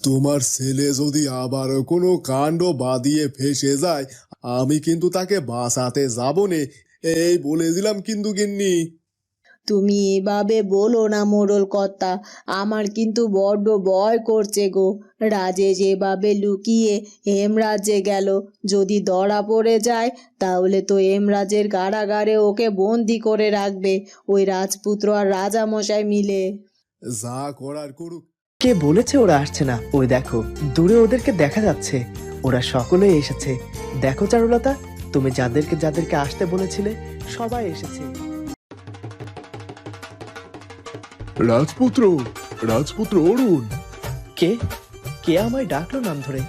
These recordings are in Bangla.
তোমার ছেলে যদি আবারও কোনো কাণ্ড বাদিয়ে ফেসে যায় আমি কিন্তু তাকে বাঁচাতে যাব নে। এই বলে দিলাম কিন্তু গিন্নি। তুমি এভাবে বলো না মোড়ল কর্তা। আমার কিন্তু বড্ড ভয় করছে গো। রাজেশ এভাবে লুকিয়ে হেমরাজে গেল যদি ধরা পড়ে যায় তাহলে তো হেমরাজের কারাগারে ওকে বন্দি করে রাখবে। ওই রাজপুত্র আর রাজামশাই মিলে। যা করার করুক কে বলেছে ওরা আসছে না? ওই দেখো দূরে ওদেরকে দেখা যাচ্ছে। ওরা সকলে এসেছে। দেখো চারুলতা তুমি যাদেরকে যাদেরকে আসতে বলেছিলে সবাই এসেছে। রাজপুত্র রাজপুত্র অরুণ। কে? কে আমায় ডাকলো নাম ধরে?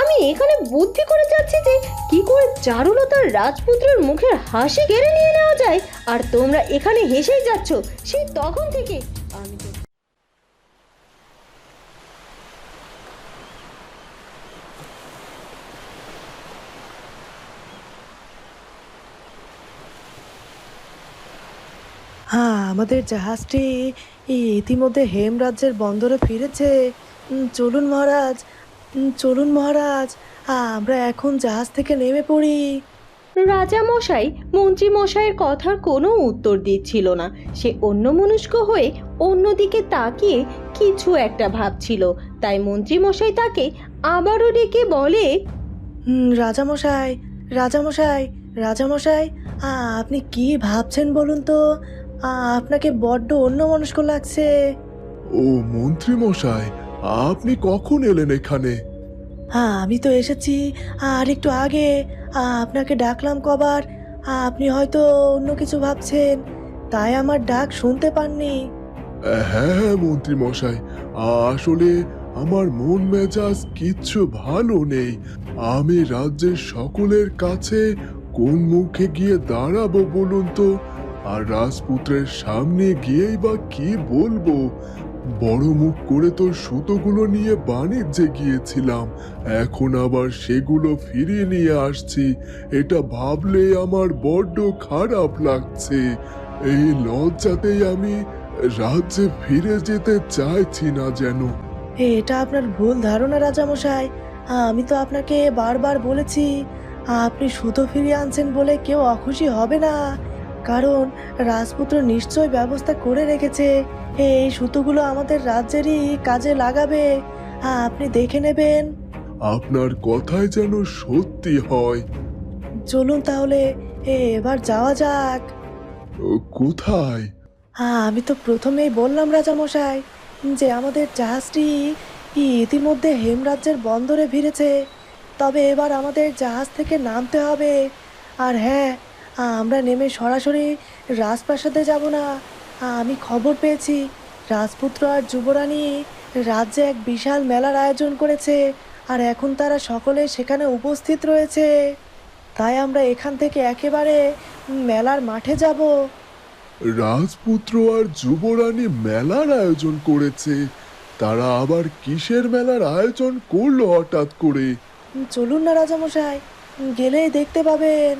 আমি এখানে বুদ্ধি করে যাচ্ছি যে কি করে চারুলতার রাজপুত্রের মুখের হাসি কেড়ে নিয়ে নেওয়া যায় আর তোমরা এখানে হেসেই যাচ্ছ সেই তখন থেকে আমি তো হ্যাঁ আমাদের জাহাজটি ইতিমধ্যে হেমরাজ্যের বন্দরে ফিরেছে। চলুন মহারাজ চলুন মহারাজ আমরা এখন জাহাজ থেকে নেমে পড়ি। রাজা মশাই মন্ত্রী মশাইয়ের কথার কোনো উত্তর দিচ্ছিল না। সে অন্য অন্যমনস্ক হয়ে অন্যদিকে তাকিয়ে কিছু একটা ভাবছিল। তাই মন্ত্রী মশাই তাকে আবারও ডেকে বলে হুম, রাজামশাই রাজামশাই রাজামশাই আ, আপনি কি ভাবছেন বলুন তো? আপনাকে বড্ড অন্যমনস্ক লাগছে। ও মন্ত্রী মশাই আপনি কখন এলেন এখানে? হ্যাঁ আমি তো এসেছি আর একটু আগে আপনাকে ডাকলাম কবার আপনি হয়তো অন্য কিছু ভাবছেন তাই আমার ডাক শুনতে পাননি। হ্যাঁ হ্যাঁ মন্ত্রী মশাই আসলে আমার মন মেজাজ কিচ্ছু ভালো নেই। আমি রাজ্যের সকলের কাছে কোন মুখে গিয়ে দাঁড়াবো বলুন তো? আর রাজপুত্রের সামনে গিয়েই বা কি বলব? বড় মুখ করে তো সুতোগুলো নিয়ে বাণিজ্যে গিয়েছিলাম, এখন আবার সেগুলো ফিরিয়ে নিয়ে আসছি। এটা ভাবলে আমার বড্ড খারাপ লাগছে। এই লজ্জাতেই আমি রাজ্যে ফিরে যেতে চাইছি না যেন। এটা আপনার ভুল ধারণা, রাজামশাই। আমি তো আপনাকে বারবার বলেছি, আপনি সুতো ফিরিয়ে আনছেন বলে কেউ অখুশি হবে না। কারণ রাজপুত্র নিশ্চয় ব্যবস্থা করে রেখেছে। এই সুতোগুলো আমাদের রাজ্যেরই কাজে লাগাবে। আপনি দেখে নেবেন। আপনার কথাই যেন সত্যি হয়। চলুন তাহলে এ, এবার যাওয়া যাক। কোথায়? হ্যাঁ আমি তো প্রথমেই বললাম রাজামশাই যে আমাদের জাহাজটি ইতিমধ্যে হেমরাজ্যের বন্দরে ভিড়েছে। তবে এবার আমাদের জাহাজ থেকে নামতে হবে। আর হ্যাঁ আমরা নেমে সরাসরি রাজপ্রাসাদে যাব না। আমি খবর পেয়েছি রাজপুত্র আর যুবরানী রাজ্যে এক বিশাল মেলার আয়োজন করেছে আর এখন তারা সকলে সেখানে উপস্থিত রয়েছে। তাই আমরা এখান থেকে একেবারে মেলার মাঠে যাব। রাজপুত্র আর যুবরানী মেলার আয়োজন করেছে তারা আবার কিসের মেলার আয়োজন করল হঠাৎ করে? চলুন না রাজামশাই গেলেই দেখতে পাবেন।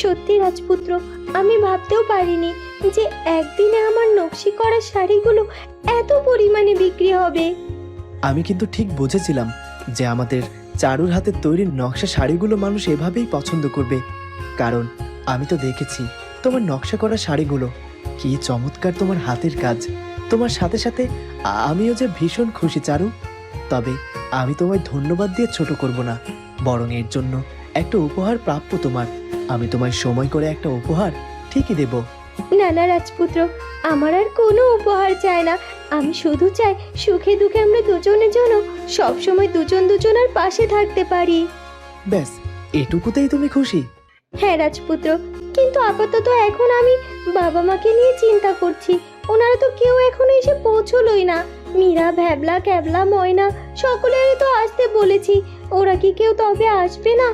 সত্যি রাজপুত্র, আমি ভাবতেও পারিনি যে একদিনে আমার নকশি করা শাড়িগুলো এত পরিমাণে বিক্রি হবে। আমি কিন্তু ঠিক বুঝেছিলাম যে আমাদের চারুর হাতের তৈরি নকশা শাড়িগুলো মানুষ এভাবেই পছন্দ করবে। কারণ আমি তো দেখেছি তোমার নকশা করা শাড়িগুলো কি চমৎকার তোমার হাতের কাজ। তোমার সাথে সাথে আমিও যে ভীষণ খুশি, চারু। তবে আমি তোমায় ধন্যবাদ দিয়ে ছোট করব না, বরং এর জন্য একটা উপহার প্রাপ্য তোমার। আমি তোমায় সময় করে একটা উপহার ঠিকই দেব। না না রাজপুত্র আমার আর কোনো উপহার চাই না। আমি শুধু চাই সুখে দুঃখে আমরা দুজনের জন্য সবসময় দুজন দুজনের পাশে থাকতে পারি। ব্যাস এটুকুতেই তুমি খুশি? হ্যাঁ রাজপুত্র কিন্তু আপাতত এখন আমি বাবা মাকে নিয়ে চিন্তা করছি। ওনারা তো কেউ এখনও এসে পৌঁছলোই না। মীরা ভ্যাবলা ক্যাবলা ময়না সকলেরই তো আসতে বলেছি। ওরা কি কেউ তবে আসবে না?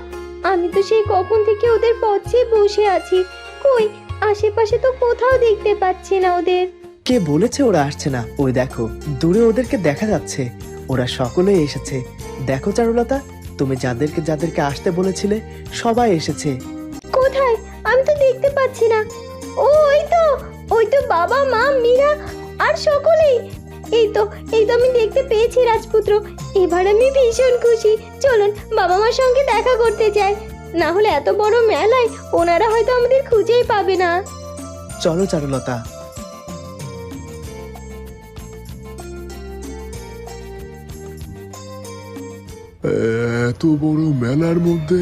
আমি তো সেই কখন থেকে ওদের পথে বসে আছি। কই আশেপাশে তো কোথাও দেখতে পাচ্ছি না ওদের। কে বলেছে ওরা আসছে না? ওই দেখো দূরে ওদেরকে দেখা যাচ্ছে। ওরা সকলে এসেছে। দেখো চারুলতা তুমি যাদেরকে যাদেরকে আসতে বলেছিলে সবাই এসেছে। কোথায়? আমি তো দেখতে পাচ্ছি না। ওই তো ওই তো বাবা মা মীরা আর সকলেই। এই তো এই তো আমি দেখতে পেয়েছি রাজপুত্র। এবার আমি ভীষণ খুশি। চলুন বাবা মার সঙ্গে দেখা করতে চাই না হলে এত বড় মেলায় ওনারা হয়তো আমাদের খুঁজেই পাবে না। চলো চারুলতা। এত বড় মেলার মধ্যে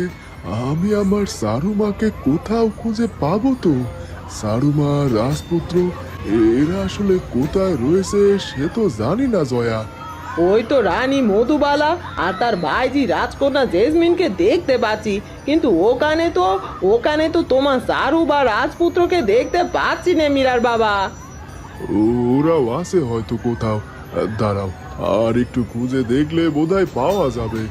আমি আমার সারুমাকে কোথাও খুঁজে পাবো তো? সারুমা রাজপুত্র এরা আসলে কোথায় রয়েছে সে তো জানি না জয়া। ওই তো রানী মধুবালা আর তার ভাইজি রাজকন্যা জেসমিনকে দেখতে পাচ্ছি। কিন্তু ওখানে তো ওখানে তো তোমার সারু বা রাজপুত্রকে দেখতে পাচ্ছি না মীরার বাবা। ওরাও আছে হয়তো কোথাও। দাঁড়াও আর একটু খুঁজে দেখলে বোধহয় পাওয়া যাবে।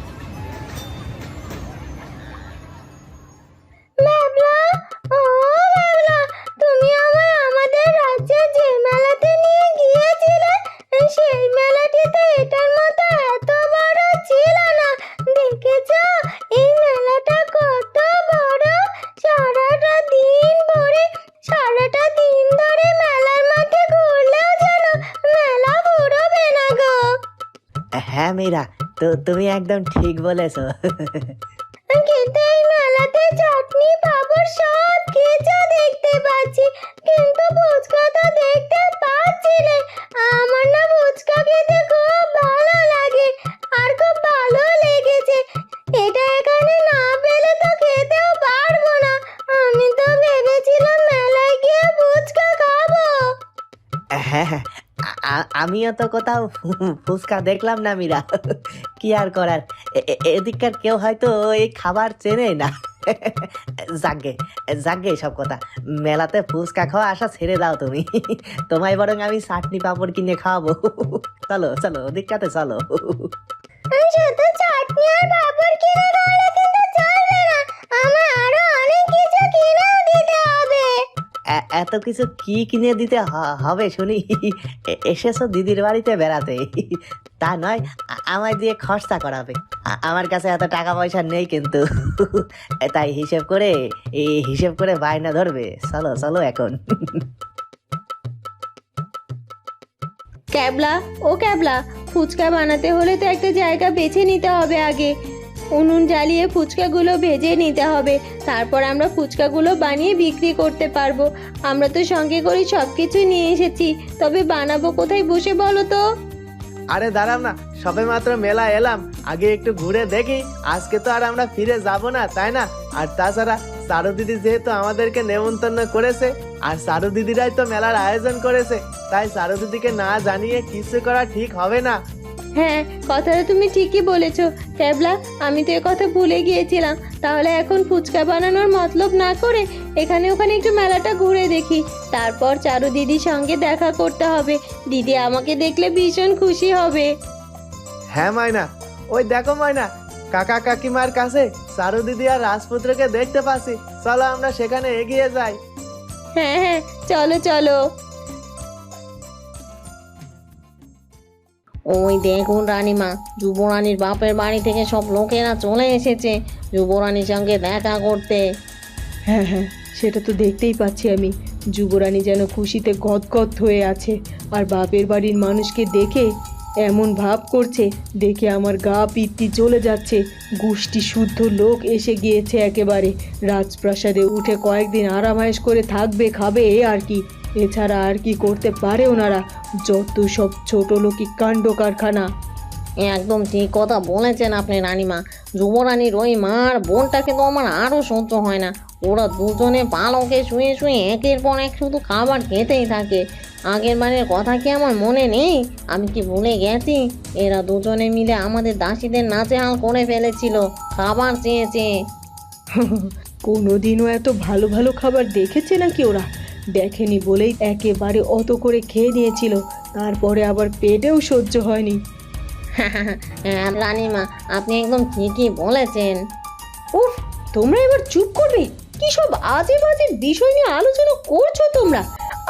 তো তুমি একদম ঠিক বলেছ। চাটনি পাপড় সব কিছু দেখতে পাচ্ছি। কিন্তু ফুচকা তো দেখতে পাচ্ছি আমার না ফুচকা খেতে খুব ভালো লাগে আর খুব ভালো লেগেছে। এটা এখানে না পেলে তো খেতেও পারব না। আমি তো ভেবেছিলাম মেলায় গিয়ে ফুচকা খাব। হ্যাঁ হ্যাঁ। আমিও তো কোথাও ফুচকা দেখলাম না মীরা। কি আর করার? এদিককার কেউ হয়তো এই খাবার চেনে না। জাগে জাগে সব কথা। মেলাতে ফুচকা খাওয়া আসা ছেড়ে দাও তুমি। তোমায় বরং আমি চাটনি পাঁপড় কিনে খাওয়াবো। চলো চলো ওদিকটাতে চলো। চাটনি আর পাপড় কিনে এত কিছু কি কিনে দিতে হবে শুনি? এসেছ দিদির বাড়িতে বেড়াতে। তা নয় আমায় দিয়ে খরচা করাবে। আমার কাছে এত টাকা পয়সা নেই কিন্তু। তাই হিসেব করে এই হিসেব করে বায়না ধরবে। চলো চলো এখন। ক্যাবলা, ও ক্যাবলা, ফুচকা বানাতে হলে তো একটা জায়গা বেছে নিতে হবে আগে। উনুন জ্বালিয়ে ফুচকাগুলো ভেজে নিতে হবে। তারপর আমরা ফুচকাগুলো বানিয়ে বিক্রি করতে পারব। আমরা তো সঙ্গে করে সব কিছু নিয়ে এসেছি। তবে বানাবো কোথায় বসে বলো তো? আরে দাঁড়াও না সবে মাত্র মেলা এলাম। আগে একটু ঘুরে দেখি। আজকে তো আর আমরা ফিরে যাব না, তাই না? আর তাছাড়া সারু দিদি যেহেতু আমাদেরকে নেমন্তন্ন করেছে, আর সারু দিদিরাই তো মেলার আয়োজন করেছে, তাই সারু দিদিকে না জানিয়ে কিছু করা ঠিক হবে না। হ্যাঁ কথাটা তুমি ঠিকই বলেছ। ক্যাবলা আমি তো এ কথা ভুলে গিয়েছিলাম। তাহলে এখন ফুচকা বানানোর মতলব না করে এখানে ওখানে একটু মেলাটা ঘুরে দেখি। তারপর চারু দিদির সঙ্গে দেখা করতে হবে। দিদি আমাকে দেখলে ভীষণ খুশি হবে। হ্যাঁ মাইনা। ওই দেখো মাইনা। কাকা কাকিমার কাছে সারু দিদি আর রাজপুত্রকে দেখতে পাচ্ছি। চলো আমরা সেখানে এগিয়ে যাই। হ্যাঁ হ্যাঁ চলো চলো। ওই দেখুন রানীমা, যুবরানীর বাপের বাড়ি থেকে সব লোকেরা চলে এসেছে যুবরানীর সঙ্গে দেখা করতে। হ্যাঁ হ্যাঁ সেটা তো দেখতেই পাচ্ছি আমি। যুবরানী যেন খুশিতে গদগদ হয়ে আছে আর বাপের বাড়ির মানুষকে দেখে এমন ভাব করছে, দেখে আমার গা পিত্তি চলে যাচ্ছে। গোষ্ঠী শুদ্ধ লোক এসে গিয়েছে একেবারে। রাজপ্রাসাদে উঠে কয়েকদিন আরামায়েশ করে থাকবে, খাবে আর কি। এছাড়া আর কি করতে পারে ওনারা? যত সব ছোট লোকি কাণ্ড কারখানা। একদম ঠিক কথা বলেছেন আপনি রানীমা। যুবরানীর ওই মার বোনটাকে তো আমার আরও সহ্য হয় না। ওরা দুজনে পালকে শুয়ে শুয়ে একের পর এক শুধু খাবার খেতেই থাকে। আগের বারের কথা কি আমার মনে নেই? আমি কি ভুলে গেছি? এরা দুজনে মিলে আমাদের দাসীদের নাচে হাল করে ফেলেছিল খাবার চেয়েছে। কোনোদিনও এত ভালো ভালো খাবার দেখেছে নাকি ওরা? দেখেনি বলেই একেবারে অত করে খেয়ে নিয়েছিল। তারপরে আবার পেটেও সহ্য হয়নি। হ্যাঁ রানীমা আপনি একদম ঠিকই বলেছেন। উফ তোমরা এবার চুপ করবে? কি সব আজে বাজে বিষয় নিয়ে আলোচনা করছ তোমরা?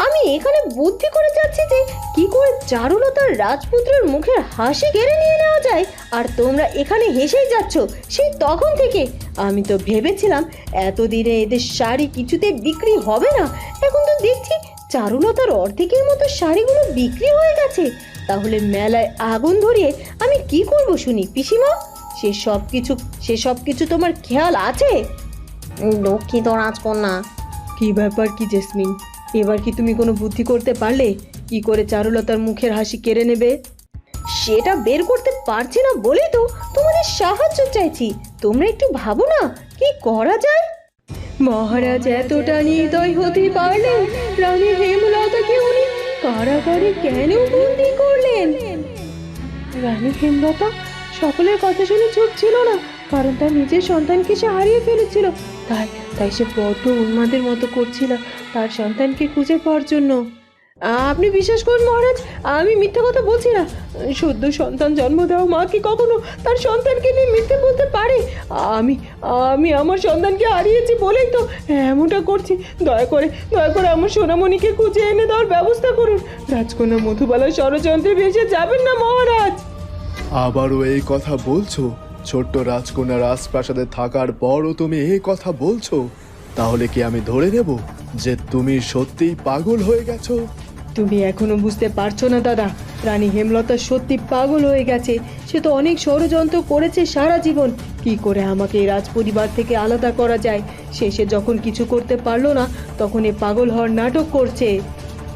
আমি এখানে বুদ্ধি করে যাচ্ছি যে কি করে চারুলতার রাজপুত্রের মুখের হাসি কেড়ে নিয়ে নেওয়া যায়। আর তোমরা এখানে হেসেই যাচ্ছ সেই তখন থেকে। আমি তো ভেবেছিলাম এতদিনে এদের শাড়ি কিছুতে বিক্রি হবে না। এখন তো দেখছি চারুলতার অর্ধেকের মতো শাড়িগুলো বিক্রি হয়ে গেছে। তাহলে মেলায় আগুন ধরিয়ে আমি কি করব শুনি পিসিমা? সে সব কিছু সে সব কিছু তোমার খেয়াল আছে? দুঃখিত রাজকন্যা। কি ব্যাপার কি জেসমিন? এবার কি তুমি কোনো বুদ্ধি করতে পারলে? কি করে চারুলতার মুখের হাসি কেড়ে নেবে? সেটা বের করতে পারছি না বলেই তো তোমাদের সাহায্য চাইছি। তোমরা একটু ভাবো না, কি করা যায়? মহারাজ এতটা নির্দয় হতে পারলেন, রানী হেমলতাকে উনি কারাগারে কেন বন্দি করলেন? রানী হেমলতা, সকলের কথা শুনে চুপ ছিল না, কারণ তার নিজের সন্তানকে সে হারিয়ে ফেলেছিল। তাই তাই সে বড্ড উন্মাদের মতো করছিল তার সন্তানকে খুঁজে পাওয়ার জন্য। আপনি বিশ্বাস করুন মহারাজ, আমি মিথ্যে কথা বলছি না। সদ্য সন্তান জন্ম দেওয়া মা কি কখনো তার সন্তানকে নিয়ে মিথ্যে বলতে পারে? আমি আমি আমার সন্তানকে হারিয়েছি বলেই তো এমনটা করছি। দয়া করে দয়া করে আমার সোনামণিকে খুঁজে এনে দেওয়ার ব্যবস্থা করুন। রাজকন্যা মধুবালা ষড়যন্ত্রে ভেসে যাবেন না মহারাজ। আবারও এই কথা বলছো? ছোট্ট রাজকন্যা রাজপ্রাসাদে থাকার পরও তুমি এই কথা বলছো? তাহলে কি আমি ধরে নেব যে তুমি সত্যিই পাগল হয়ে গেছো? তুমি এখনও বুঝতে পারছ না, দাদা। রানী হেমলতা সত্যি পাগল হয়ে গেছে। সে তো অনেক ষড়যন্ত্র করেছে সারা জীবন। কি করে আমাকে এই রাজপরিবার থেকে আলাদা করা যায়? শেষে যখন কিছু করতে পারল না, তখন এ পাগল হওয়ার নাটক করছে।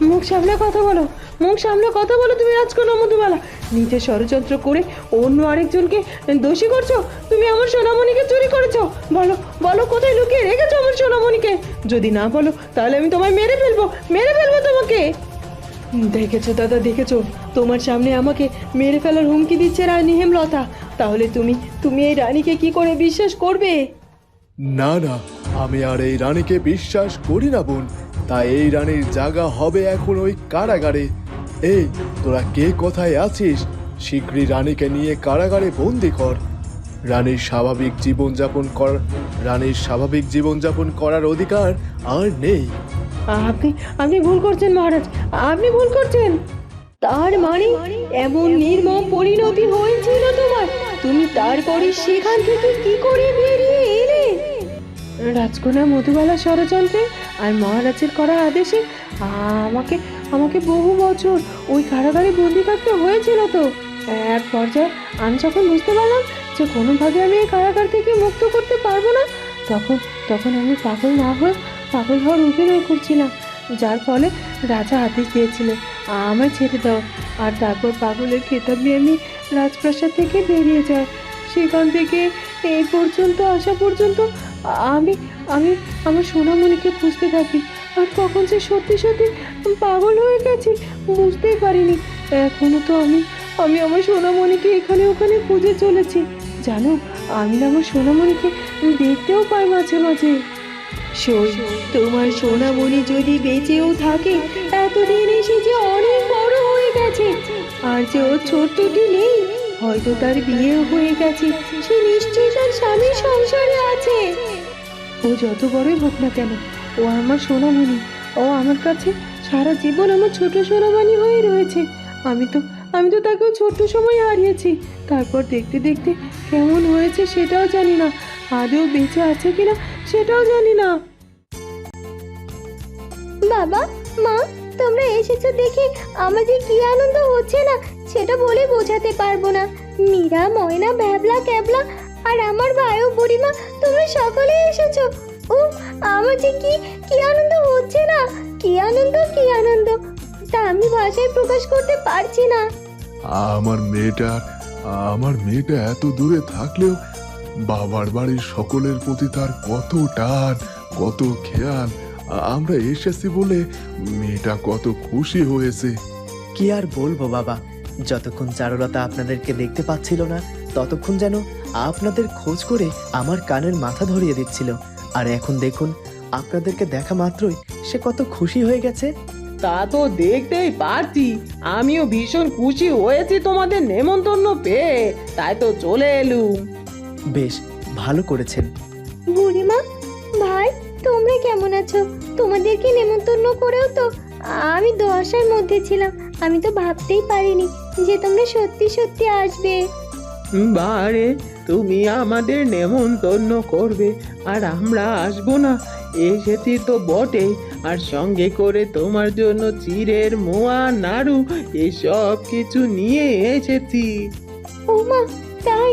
মুখ সামলে কথা বলো। মুখ সামলে কথা বলো তুমি রাজকন্যা মধুবালা নিজে ষড়যন্ত্র করে অন্য আরেকজনকে দোষী করছ? তুমি আমার সোনামণিকে চুরি করেছ। বলো বলো, কোথায় লুকিয়ে রেখেছো আমার সোনামণিকে? যদি না বলো, তাহলে আমি তোমায় মেরে ফেলব মেরে ফেলব তোমাকে। দেখেছ দাদা, দেখেছ? তোমার সামনে আমাকে মেরে ফেলার হুমকি দিচ্ছে রানী হেমলতা। তাহলে তুমি তুমি এই রানীকে কি করে বিশ্বাস করবে? না না, আমি আর এই রানীকে বিশ্বাস করি না, বোন। তাই এই রানীর জায়গা হবে এখন ওই কারাগারে। এই, তোরা কে কোথায় আছিস? শীঘ্রই রানীকে নিয়ে কারাগারে বন্দি কর। রানীর স্বাভাবিক জীবনযাপন কর রানীর স্বাভাবিক জীবনযাপন করার অধিকার আর নেই। আপনি আপনি ভুল করছেন মহারাজ, আপনি ভুল করছেন। তার মানে এমন নির্মম পরিণতি হয়েছিল তোমার। তুমি তারপরে সেখান থেকে কি করে বেরিয়ে এলে? রাজকন্যা মধুবালা ষড়যন্ত্রে আর মহারাজের করা আদেশে আমাকে আমাকে বহু বছর ওই কারাগারে বন্দি থাকতে হয়েছিল তো। এক পর্যায়ে আমি যখন বুঝতে পারলাম যে কোনোভাবে আমি এই কারাগার থেকে মুক্ত করতে পারব না, তখন তখন আমি পাগল না হয়ে পাগল হওয়ার অভিনয় করছিলাম, যার ফলে রাজা আদেশ দিয়েছিলেন আমায় ছেড়ে দাও। আর তারপর পাগলের খেতাব নিয়ে আমি রাজপ্রাসাদ থেকে বেরিয়ে যাই। সেখান থেকে এই পর্যন্ত, আসা পর্যন্ত আমি আমি আমার সোনামণিকে খুঁজতে থাকি। আর কখন যে সত্যি সত্যি পাগল হয়ে গেছি বুঝতেই পারিনি। এখনও তো আমি আমি আমার সোনামণিকে এখানে ওখানে খুঁজে চলেছি। জানো আমি আমার সোনামণিকে দেখতেও পাই মাঝে মাঝে। শোন তোমার সোনামণি যদি বেঁচেও থাকে এতদিন এসে যে অনেক বড় হয়ে গেছে। আর যে ওর ছোট্টটি নেই হয়তো তার বিয়েও হয়ে গেছে। সে নিশ্চয়ই তার স্বামীর সংসারে আছে। ও যত বড়ই হোক না কেন ও আমার সোনামণি। ও আমার কাছে সারা জীবন আমার ছোট সোনামণি হয়ে রয়েছে। আমি তো আমি তো তাকেও ছোট্ট সময় হারিয়েছি। তারপর দেখতে দেখতে কেমন হয়েছে সেটাও জানি না। আদেও বেঁচে আছে কিনা সেটাও জানি না। বাবা, মা, তোমরা এসেছ দেখে আমাদের কি আনন্দ হচ্ছে না, সেটা বলে বোঝাতে পারব না। মীরা, ময়না, ভ্যাবলা, ক্যাবলা আর আমার ভাই ও বুড়িমা, তোমরা সকলে এসেছ। আমার যে কি কি আনন্দ হচ্ছে না? কি আনন্দ কি আনন্দ? তা আমি ভাষায় প্রকাশ করতে পারছি না। আমার মেয়েটা আমার মেয়েটা এত দূরে থাকলেও বাবার বাড়ির সকলের প্রতি তার কত টান কত খেয়াল আমরা এসেছি বলে মেয়েটা কত খুশি হয়েছে। কি আর বলব বাবা যতক্ষণ চারুলতা আপনাদেরকে দেখতে পাচ্ছিল না ততক্ষণ যেন আপনাদের খোঁজ করে আমার কানের মাথা ধরিয়ে দিচ্ছিল। আর এখন দেখুন আপনাদেরকে দেখা মাত্রই সে কত খুশি হয়ে গেছে। তা তো দেখতেই পারছি আমিও ভীষণ খুশি হয়েছি তোমাদের নেমন্তন্ন পেয়ে তাই তো চলে এলুম। বেশ ভালো করেছেন। বুড়িমা ভাই তোমরা কেমন আছো? তোমাদেরকে নেমন্তন্ন করেও তো আমি দশার মধ্যে ছিলাম আমি তো ভাবতেই পারিনি যে তোমরা সত্যি সত্যি আসবে। বারে তুমি আমাদের নেমন্তন্ন করবে আর আমরা আসব না। এসেছি তো বটেই আর সঙ্গে করে তোমার জন্য চিড়ের মোয়া নাড়ু এসব কিছু নিয়ে এসেছি। ওমা তাই?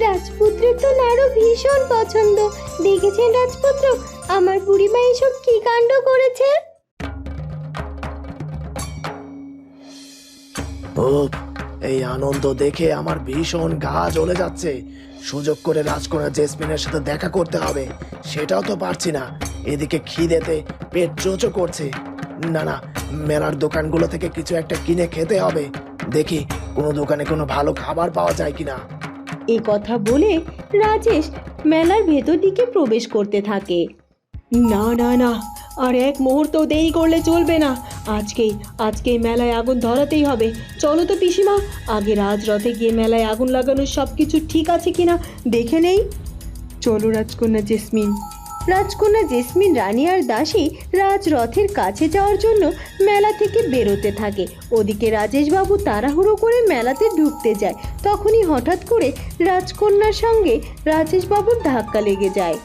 রাজপুত্রের তো নাড়ু ভীষণ পছন্দ। দেখেছেন রাজপুত্র? আমার বুড়িমা এসব কি কাণ্ড করেছে? ও এই আনন্দ দেখে আমার ভীষণ গা জ্বলে যাচ্ছে। সুযোগ করে রাজকন্যা জেসমিনের সাথে দেখা করতে হবে। সেটাও তো পারছি না। এদিকে খিদেতে পেট চোচো করছে। না না, মেলার দোকানগুলো থেকে কিছু একটা কিনে খেতে হবে। দেখি কোনো দোকানে কোনো ভালো খাবার পাওয়া যায় কিনা। এ কথা বলে রাজেশ মেলার ভেতর দিকে প্রবেশ করতে থাকে। না না না, আর এক মুহূর্ত দেরি করলে চলবে না। আজকেই আজকেই মেলায় আগুন ধরাতেই হবে। চলো তো পিসিমা, আগে রাজরথে গিয়ে মেলায় আগুন লাগানোর সব কিছু ঠিক আছে কিনা দেখে নেই? চলো রাজকন্যা জেসমিন। রাজকন্যা জেসমিন, রানী আর দাসী রাজরথের কাছে যাওয়ার জন্য মেলা থেকে বেরোতে থাকে। ওদিকে রাজেশবাবু তাড়াহুড়ো করে মেলাতে ঢুকতে যায়। তখনই হঠাৎ করে রাজকন্যার সঙ্গে রাজেশবাবুর ধাক্কা লেগে যায়।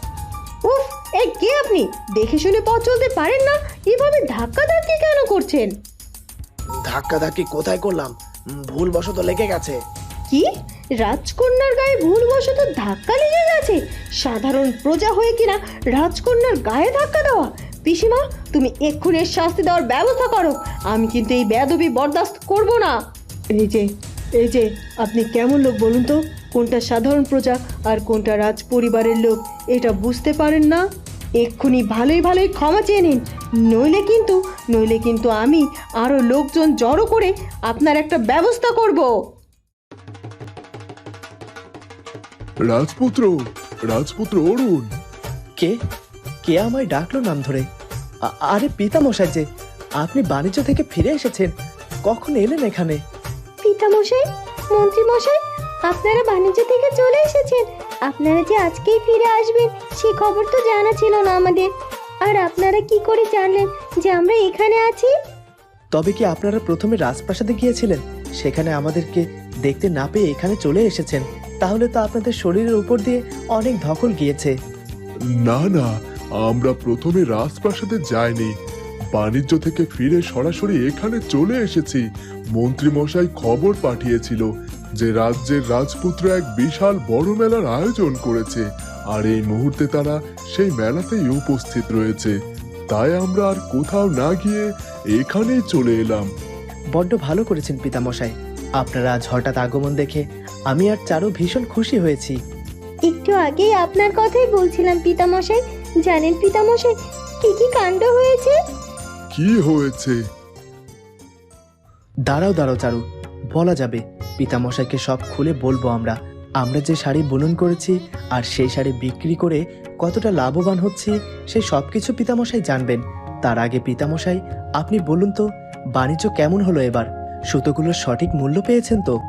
উফ এই কে আপনি? দেখে শুনে পথ চলতে পারেন না? এভাবে ধাক্কা ধাক্কি কেন করছেন? ধাক্কা ধাক্কি কোথায় করলাম? ভুল বশত লেগে গেছে। কি? রাজকন্যার গায়ে ভুলবশত ধাক্কা লেগে গেছে? সাধারণ প্রজা হয়ে কিনা রাজকন্যার গায়ে ধাক্কা দেওয়া? পিসিমা তুমি এক্ষুনি শাস্তি দেওয়ার ব্যবস্থা করো। আমি কিন্তু এই বেদবি বরদাস্ত করব না। এই যে এই যে আপনি কেমন লোক বলুন তো? কোনটা সাধারণ প্রজা আর কোনটা রাজ পরিবারের লোক এটা বুঝতে পারেন না? এক্ষুনি ভালোই ভালোই ক্ষমা চেয়ে নিন। নইলে কিন্তু নইলে কিন্তু আমি আরও লোকজন জড়ো করে আপনার একটা ব্যবস্থা করব। রাজপুত্র রাজপুত্র অরুণ। কে? কে আমায় ডাকলো নাম ধরে? আরে পিতামশাই যে আপনি বাণিজ্য থেকে ফিরে এসেছেন। কখন এলেন এখানে? পিতামশাই মন্ত্রীমশাই আপনারা বাণিজ্য থেকে চলে এসেছেন। আপনারা যে আজকেই ফিরে আসবেন সে খবর তো জানা ছিল না আমাদের। আর আপনারা কি করে জানলেন যে আমরা এখানে আছি? তবে কি আপনারা প্রথমে রাজপ্রাসাদে গিয়েছিলেন? সেখানে আমাদেরকে দেখতে না পেয়ে এখানে চলে এসেছেন? তাহলে তো আপনাদের শরীরের উপর দিয়ে অনেক ধকল গিয়েছে। না না আমরা প্রথমে রাজপ্রাসাদে যাইনি। বাণিজ্য থেকে ফিরে সরাসরি এখানে চলে এসেছি। মন্ত্রী মশাই খবর পাঠিয়েছিল। যে রাজ্যের রাজপুত্র এক বিশাল বড় মেলার আয়োজন করেছে। আর এই মুহূর্তে তারা সেই মেলাতেই উপস্থিত রয়েছে। তাই আমরা আর কোথাও না গিয়ে এখানেই চলে এলাম। বড্ড ভালো করেছেন পিতামশাই। আপনারা আজ হঠাৎ আগমন দেখে আমি আর চারু ভীষণ খুশি হয়েছি। একটু আগেই আপনার কথাই বলছিলাম পিতামশাই। জানেন পিতামশাই কি কি কাণ্ড হয়েছে? কি হয়েছে? দাঁড়াও দাঁড়াও চারু বলা যাবে পিতামশাইকে সব খুলে বলব আমরা। আমরা যে শাড়ি বুনন করেছি আর সেই শাড়ি বিক্রি করে কতটা লাভবান হচ্ছি সেই সব কিছু পিতামশাই জানবেন। তার আগে পিতামশাই, আপনি বলুন তো, বাণিজ্য কেমন হলো এবার? সুতোগুলোর সঠিক মূল্য পেয়েছেন তো?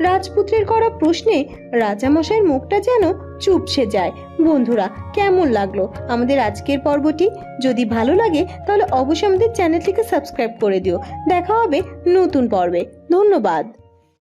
রাজপুত্রের করা প্রশ্নে রাজামশাইয়ের মুখটা যেন চুপসে যায়। বন্ধুরা, কেমন লাগল আমাদের আজকের পর্বটি? যদি ভালো লাগে, তাহলে অবশ্যই আমাদের চ্যানেলটিকে সাবস্ক্রাইব করে দিও। দেখা হবে নতুন পর্বে। ধন্যবাদ।